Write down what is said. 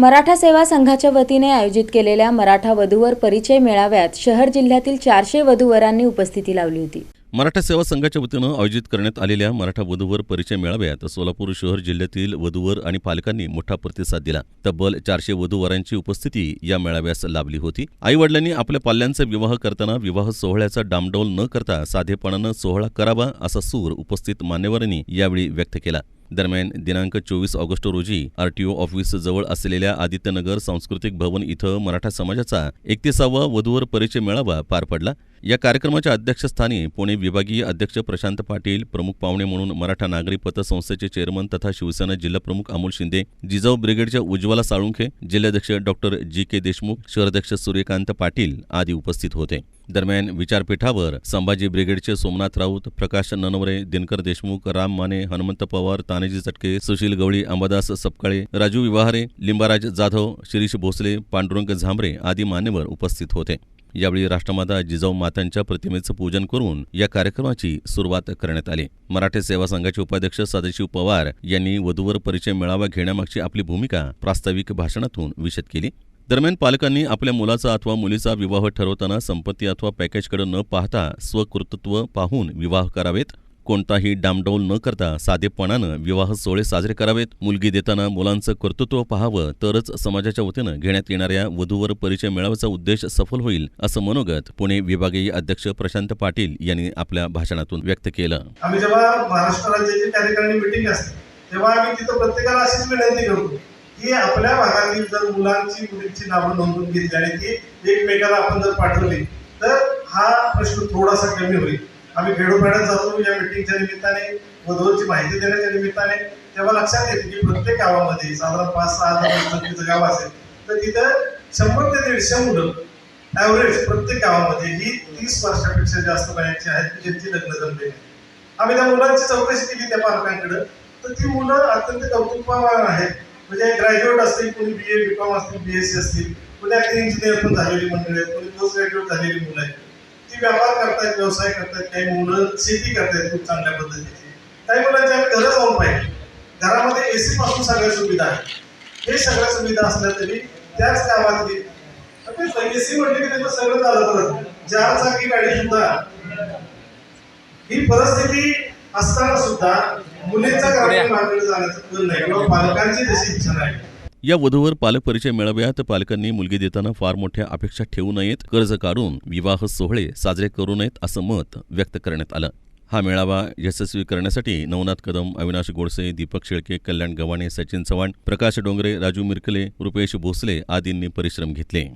मराठा सेवा संघाच्या वतीने आयोजित केलेल्या मराठा वधूवर परिचय मेळाव्यात शहर जिल्ह्यातील चारशे वधूवरांनी उपस्थिती लावली होती. मराठा सेवा संघाच्या वतीनं आयोजित करण्यात आलेल्या मराठा वधूवर परिचय मेळाव्यात सोलापूर शहर जिल्ह्यातील वधूवर आणि पालकांनी मोठा प्रतिसाद दिला. तब्बल चारशे वधूवरांची उपस्थिती या मेळाव्यास लाभली होती. आईवडिलांनी आपल्या पाल्यांचा विवाह करताना विवाह सोहळ्याचा डामडौल न करता साधेपणानं सोहळा करावा असा सूर उपस्थित मान्यवरांनी यावेळी व्यक्त केला. दरम्यान दिनांक चोवीस ऑगस्ट रोजी आरटीओ ऑफिस जवळ असलेल्या आदित्यनगर सांस्कृतिक भवन इथं मराठा समाजाचा एकतीसावा वधूवर परिचय मेळावा पार पडला. या कार्यक्रमाच्या अध्यक्षस्थानी पुणे विभागीय अध्यक्ष प्रशांत पाटील प्रमुख पाहुणे म्हणून मराठा नागरी पतसंस्थेचे चेअरमन तथा शिवसेना जिल्हाप्रमुख अमोल शिंदे जिजाऊ ब्रिगेडच्या उज्ज्वला साळुंखे जिल्हाध्यक्ष डॉक्टर जी के देशमुख शहराध्यक्ष सूर्यकांत पाटील आदी उपस्थित होते. दरम्यान विचारपीठावर संभाजी ब्रिगेडचे सोमनाथ राऊत प्रकाश ननवरे दिनकर देशमुख राम माने हनुमंत पवार तानाजी चटके सुशील गवळी अंबादास सपकाळे राजू विवाहारे लिंबाराज जाधव शिरीष भोसले पांडुरंग झांबरे आदी मान्यवर उपस्थित होते. यावेळी राष्ट्रमाता जिजाऊ मातांच्या प्रतिमेचं पूजन करून या कार्यक्रमाची सुरुवात करण्यात आली. मराठी सेवा संघाचे उपाध्यक्ष सदाशिव पवार यांनी वधूवर परिचय मेळावा घेण्यामागची आपली भूमिका प्रास्ताविक भाषणातून विशद केली. दरम्यान पालकांनी आपल्या मुलाचा अथवा मुलीचा विवाह ठरवताना संपत्ती अथवा पॅकेजकडे न पाहता स्वकृतत्व पाहून विवाह करावेत. कोणताही डामडौल न करता साधेपणानं विवाह सोहळे साजरे करावेत. मुलगी देताना मुलांचं कर्तृत्व पाहावं तरच समाजाच्या वतीनं घेण्यात येणाऱ्या वधूवर परिचय मिळावाचा उद्देश सफल होईल असं मनोगत पुणे विभागीय अध्यक्ष प्रशांत पाटील यांनी आपल्या भाषणातून व्यक्त केलं. आम्ही जेव्हा महाराष्ट्र राज्याची कार्यकारिणी मिटिंग असते तेव्हा आम्ही तिथं प्रत्येकाला अशीच विनंती करतो की आपल्या भागातील जर मुलांची मुलींची नावं नोंदवून घेतली आणि ती एकमेकाला आपण जर पाठवली तर हा प्रश्न थोडासा कमी होईल. आम्ही खेडोपाड्यात जातो या मिटिंगच्या निमित्ताने दोनची माहिती देण्याच्या निमित्ताने तेव्हा लक्षात येते की प्रत्येक गावामध्ये साधारण पाच सहा हजार गाव असेल तर तिथं शंभर ते दीडशे मुलं ॲव्हरेज प्रत्येक गावामध्ये ही तीस वर्षापेक्षा जास्त वयाची आहेत ज्यांची लग्न जमलेली आम्ही त्या मुलांची चौकशी केली त्या पालकांकडे तर ती मुलं अत्यंत कौतुकवान आहेत. म्हणजे ग्रॅज्युएट असतील कोणी बी ए बी कॉम असतील बी एस सी असतील कोणी अगदी इंजिनियर पण झालेली मंडळी आहेत कोणी पोस्ट ग्रॅज्युएट झालेली मुलं आहेत. ती व्यापार करतायत व्यवसाय करतायत काही मुलं शेती करतायत खूप चांगल्या पद्धतीची. काही मुलांची आम्ही घरं जाऊन पाहिजे घरामध्ये एसी पासून सगळ्या सुविधा आहेत. हे सगळ्या सुविधा असल्या तरी त्याच गावातली एसी म्हटलं की त्याचं सगळं झालं परत. चार चाकी गाडी सुद्धा. ही परिस्थिती असताना सुद्धा मुलींचा ग्रामीण भागाकडे जाण्याचं नाही. किंवा पालकांची तशी इच्छा नाही. या वधूवर पालक परिचय मेळाव्यात. पालकांनी मुलगी देताना फार मोठ्या अपेक्षा ठेवू नयेत. कर्ज काढून विवाह सोहळे साजरे करू नयेत असं मत व्यक्त करण्यात आलं. हा मेळावा यशस्वी करण्यासाठी नवनाथ कदम अविनाश गोडसे दीपक शेळके कल्याण गव्हाणे सचिन चव्हाण प्रकाश डोंगरे राजू मिरकले रुपेश भोसले आदींनी परिश्रम घेतले.